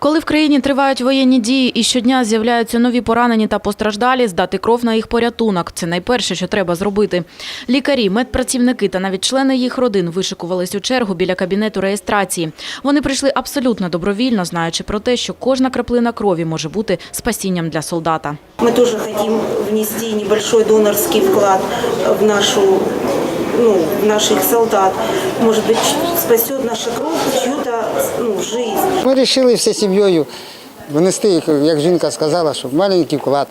Коли в країні тривають воєнні дії і щодня з'являються нові поранені та постраждалі, здати кров на їх порятунок – це найперше, що треба зробити. Лікарі, медпрацівники та навіть члени їх родин вишикувались у чергу біля кабінету реєстрації. Вони прийшли абсолютно добровільно, знаючи про те, що кожна краплина крові може бути спасінням для солдата. Мы тоже хотим внести небольшой донорский вклад в нашу ну, в наших солдат. Может быть, спасет наша кровь чью-то ну, жизнь. Ми вирішили всією сім'єю внести, як жінка сказала, що маленький вклад.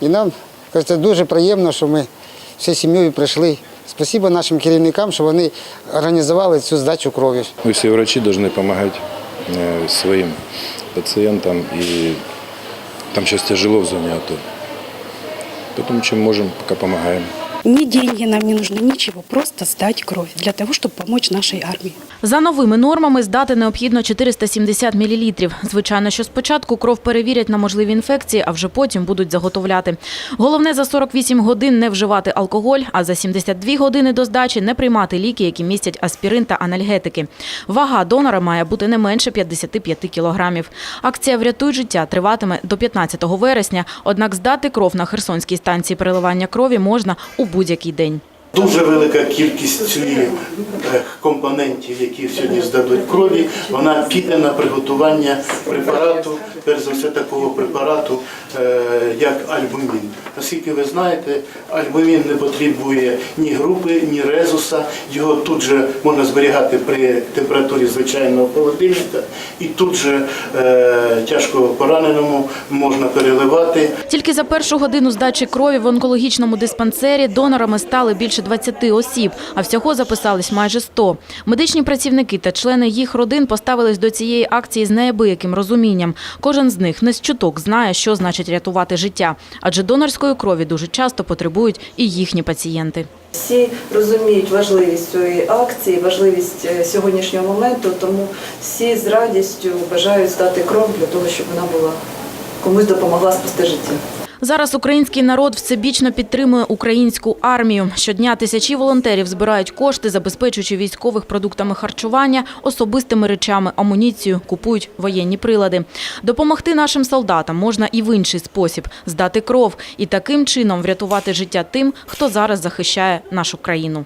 І нам кажеться, дуже приємно, що ми всією сім'єю прийшли. Спасибо нашим керівникам, що вони організували цю здачу крові. Мы все врачи должны помогать э, своим пациентам. И там сейчас тяжело в зоне АТО. Поэтому чем можем, пока помогаем. Ни деньги нам не нужны, ничего. Просто сдать кровь для того, чтобы помочь нашей армии. За новими нормами здати необхідно 470 мл. Звичайно, що спочатку кров перевірять на можливі інфекції, а вже потім будуть заготовляти. Головне за 48 годин не вживати алкоголь, а за 72 години до здачі не приймати ліки, які містять аспірин та анальгетики. Вага донора має бути не менше 55 кілограмів. Акція «Врятуй життя» триватиме до 15 вересня, однак здати кров на Херсонській станції переливання крові можна у будь-який день. Дуже велика кількість е, компонентів, які сьогодні здадуть крові, вона піде на приготування препарату, перш за все такого препарату, е, як альбумін. Наскільки ви знаєте, альбумін не потребує ні групи, ні резуса. Його тут же можна зберігати при температурі звичайного холодильника, і тут же е, тяжко пораненому можна переливати. Тільки за першу годину здачі крові в онкологічному диспансері донорами стали більше 20 осіб, а всього записались майже 100. Медичні працівники та члени їх родин поставились до цієї акції з неабияким розумінням. Кожен з них не з чуток знає, що значить рятувати життя, адже донорської крові дуже часто потребують і їхні пацієнти. Всі розуміють важливість цієї акції, важливість е, сьогоднішнього моменту, тому всі з радістю бажають здати кров для того, щоб вона була комусь допомогла спасти життя. Зараз український народ всебічно підтримує українську армію. Щодня тисячі волонтерів збирають кошти, забезпечуючи військових продуктами харчування, особистими речами, амуніцію, купують воєнні прилади. Допомогти нашим солдатам можна і в інший спосіб здати кров і таким чином врятувати життя тим, хто зараз захищає нашу країну.